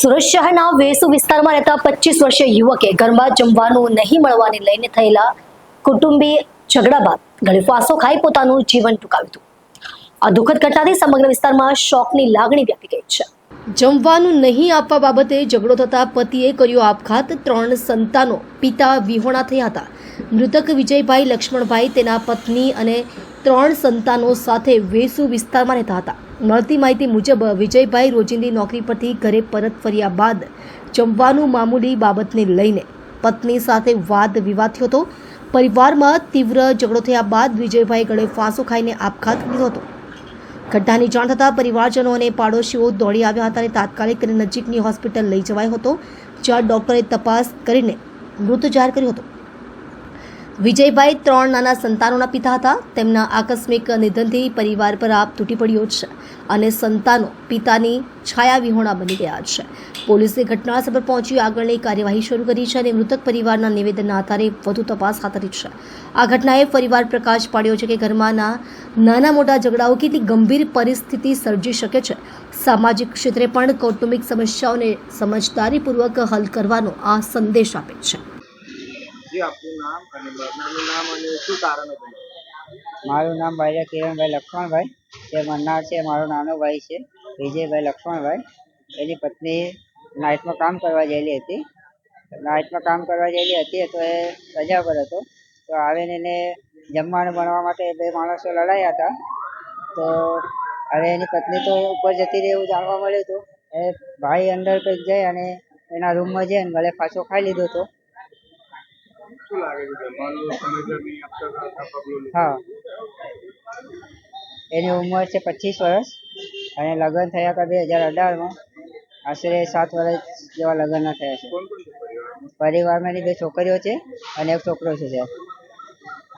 સુરત શહેરના વેસુ વિસ્તારમાં રહેતા પચીસ વર્ષીય યુવકે ઘરમાં જમવાનું નહીં મળવાને લઈને થયેલા કુટુંબી ઝઘડા બાદ ગળે ફાંસો ખાઈ પોતાનું જીવન ટૂંકાવ્યું હતું. આ દુઃખદ ઘટનાથી સમગ્ર વિસ્તારમાં શોકની લાગણી વ્યાપી ગઈ છે. જમવાનું નહીં આપવા બાબતે ઝઘડો થતા પતિએ કર્યો આપઘાત. ત્રણ સંતાનો પિતા વિહોણા થયા હતા. મૃતક વિજયભાઈ લક્ષ્મણભાઈ તેના પત્ની અને ત્રણ સંતાનો સાથે વેસુ વિસ્તારમાં રહેતા હતા. મળતી માહિતી મુજબ, વિજયભાઈ રોજિંદી નોકરી પરથી ઘરે પરત ફર્યા બાદ જમવાનું મામૂલી બાબતને લઈને પત્ની સાથે વાદ વિવાદ થયો હતો. પરિવારમાં તીવ્ર ઝઘડો થયા બાદ વિજયભાઈ ગળે ફાંસો ખાઈને આપઘાત લીધો હતો. ઘટનાની જાણ થતાં પરિવારજનો અને પાડોશીઓ દોડી આવ્યા હતા અને તાત્કાલિક તેને નજીકની હોસ્પિટલ લઈ જવાયો હતો, જ્યાં ડોક્ટરે તપાસ કરીને મૃત જાહેર કર્યો હતો. વિજયભાઈ ત્રણ નાના સંતાનોના પિતા હતા. તેમના આકસ્મિક નિધનથી પરિવાર પર આપ તૂટી પડ્યો છે અને સંતાનો પિતાની છાયા વિહોણા બની ગયા છે. પોલીસે ઘટના સ્થળ પર પહોંચી આગળની કાર્યવાહી શરૂ કરી છે અને મૃતક પરિવારના નિવેદનના આધારે વધુ તપાસ હાથ ધરી છે. આ ઘટનાએ ફરીવાર પ્રકાશ પાડ્યો છે કે ઘરમાંના નાના મોટા ઝઘડાઓ કેટલી ગંભીર પરિસ્થિતિ સર્જી શકે છે. સામાજિક ક્ષેત્રે પણ કૌટુંબિક સમસ્યાઓને સમજદારીપૂર્વક હલ કરવાનો આ સંદેશ આપે છે. આપનું નામ અને નામ શું કારણ હતું? મારું નામ ભાઈ કિરણભાઈ લક્ષ્મણભાઈ. જે મન્નાર છે, મારો નાનો ભાઈ છે, વિજયભાઈ લક્ષ્મણભાઈ. એની પત્ની નાઇટમાં કામ કરવા ગયેલી હતી. નાઇટમાં કામ કરવા ગયેલી હતી તો એ રજા પર હતો. તો આવીને એને જમવાનું બનાવવા માટે બે માણસો લડાયા હતા. તો હવે એની પત્ની તો ઉપર જતી રહી એવું જાણવા મળ્યું હતું. એ ભાઈ અંદર કંઈક જઈ અને એના રૂમમાં જઈને ગળે પાછો ખાઈ લીધો હતો. શું લાગે છે હા. એની ઉંમર છે પચીસ વર્ષ અને લગ્ન થયા હતા બે હજાર અઢારમાં. આશરે સાત વર્ષ જેવા લગ્નના થયા છે પરિવારમાં? પરિવારમાં એની બે છોકરીઓ છે અને એક છોકરો છે સાહેબ.